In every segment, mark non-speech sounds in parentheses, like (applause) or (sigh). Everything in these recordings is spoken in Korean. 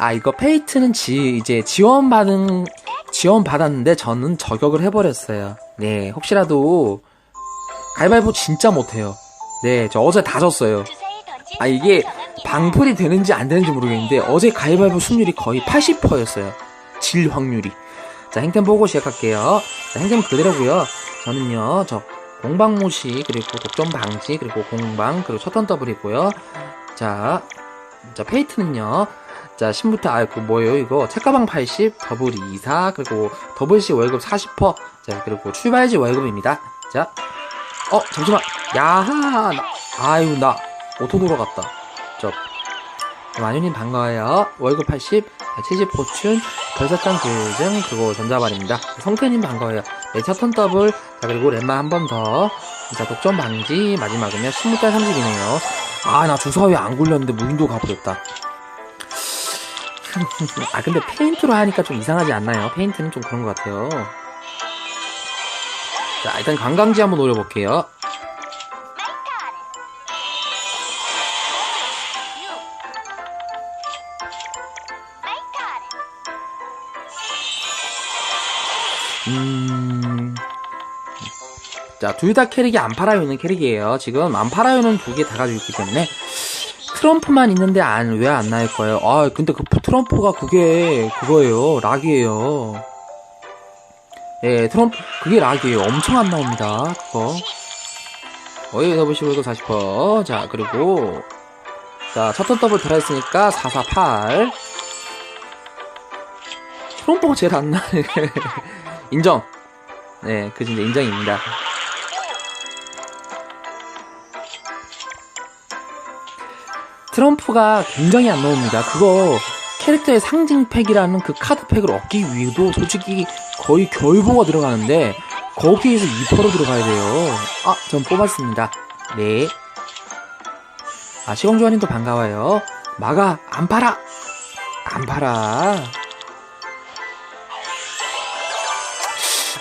아, 이거 페이트는 지, 이제 지원받은, 지원 받았는데 저는 저격을 해버렸어요. 네, 혹시라도, 가위바위보 진짜 못해요. 네, 저 어제 다 졌어요. 아, 이게 방풀이 되는지 안 되는지 모르겠는데, 어제 가위바위보 승률이 거의 80%였어요. 질 확률이. 자, 행템 보고 시작할게요. 자, 행템 그대로고요 저는요, 저, 공방 무시, 그리고 독점 방지, 그리고 공방, 그리고 첫턴 더블이고요. 자, 자, 페이트는요. 자, 신부터, 아, 그 뭐예요, 이거. 책가방 80, 더블 24, 그리고 더블시 월급 40%. 자, 그리고 출발지 월급입니다. 자, 어, 잠시만. 야하! 나, 아유, 나, 오토 돌아갔다. 저, 마녀님 반가워요. 월급 80, 170 포춘, 별사탕 길증, 그리고 전자발입니다. 성태님 반가워요. 네, 첫턴 더블, 자, 그리고 렘마 한 번 더. 자, 독점 방지, 마지막은요, 16달 30이네요. 아, 나 주사위 안 굴렸는데 무인도 가버렸다. (laughs) 아, 근데 페인트로 하니까 좀 이상하지 않나요? 페인트는 좀 그런 것 같아요. 자, 일단 관광지 한번 노려볼게요. 음. 자, 둘 다 캐릭이 안 팔아요 있는 캐릭이에요. 지금 안 팔아요는 두 개 다 가지고 있기 때문에 트럼프만 있는데 안 왜 안 나올 거예요? 아, 근데 그 트럼프가 그게 그거예요. 락이에요. 예, 트럼프 그게 락이에요. 엄청 안 나옵니다. 그거. 어이 더블시블 40%. 자, 그리고 자, 첫턴 더블 들어있으니까 448. 트럼프가 제일 안 나네. (laughs) 인정. 네, 그 진짜 인정입니다. 트럼프가 굉장히 안 나옵니다. 그거 캐릭터의 상징팩이라는 그 카드팩을 얻기 위해도 솔직히 거의 결보가 들어가는데 거기에서 2%로 들어가야 돼요. 아, 전 뽑았습니다. 네. 아, 시공주환님도 반가워요. 마가 안 팔아. 안 팔아.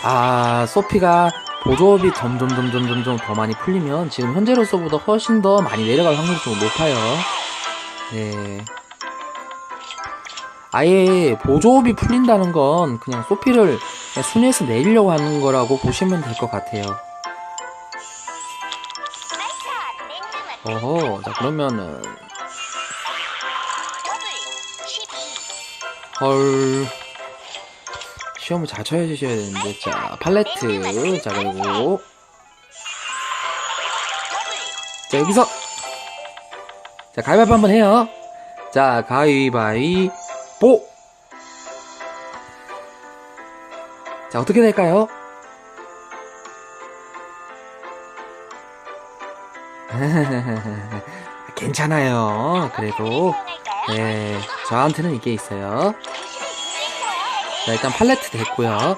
아, 소피가 보조업이 점점 점점 점점 더 많이 풀리면 지금 현재로서보다 훨씬 더 많이 내려갈 확률이 좀 높아요. 네. 아예 보조업이 풀린다는 건 그냥 소피를 순위에서 내리려고 하는 거라고 보시면 될 것 같아요. 어허, 자 그러면은. 헐. 시험을 잘 쳐주셔야 되는데. 자 팔레트. 자 그리고. 자 여기서 자 가위바위보 한번 해요 자 가위바위보 자 어떻게 될까요? (laughs) 괜찮아요 그래도 네 저한테는 이게 있어요 자, 일단 팔레트 됐고요. 아,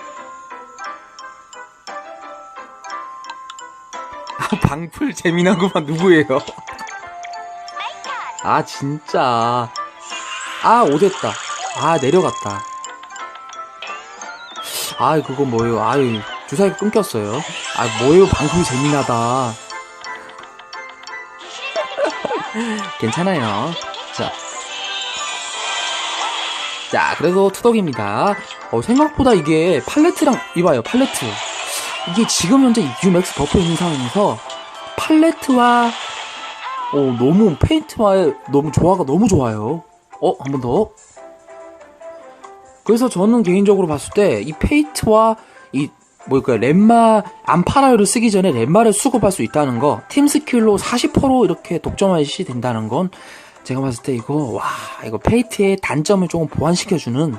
방풀 재미나구만 누구예요? 아, 진짜. 아, 오됐다. 아, 내려갔다. 아, 그거 뭐예요? 아유, 주사위가 끊겼어요. 아, 뭐예요? 방풀 재미나다. (laughs) 괜찮아요. 자. 자, 그래도 투덕입니다. 어, 생각보다 이게 팔레트랑, 이봐요, 팔레트. 이게 지금 현재 UMAX 버프 있는 상황에서 팔레트와, 어, 너무, 페인트와의 너무 조화가 너무 좋아요. 어, 한 번 더. 그래서 저는 개인적으로 봤을 때 이 페이트와 이 뭐일까요 렘마 안 팔아요를 쓰기 전에 렘마를 수급할 수 있다는 거 팀 스킬로 40% 이렇게 독점할시 된다는 건 제가 봤을 때 이거 와 이거 페이트의 단점을 조금 보완시켜주는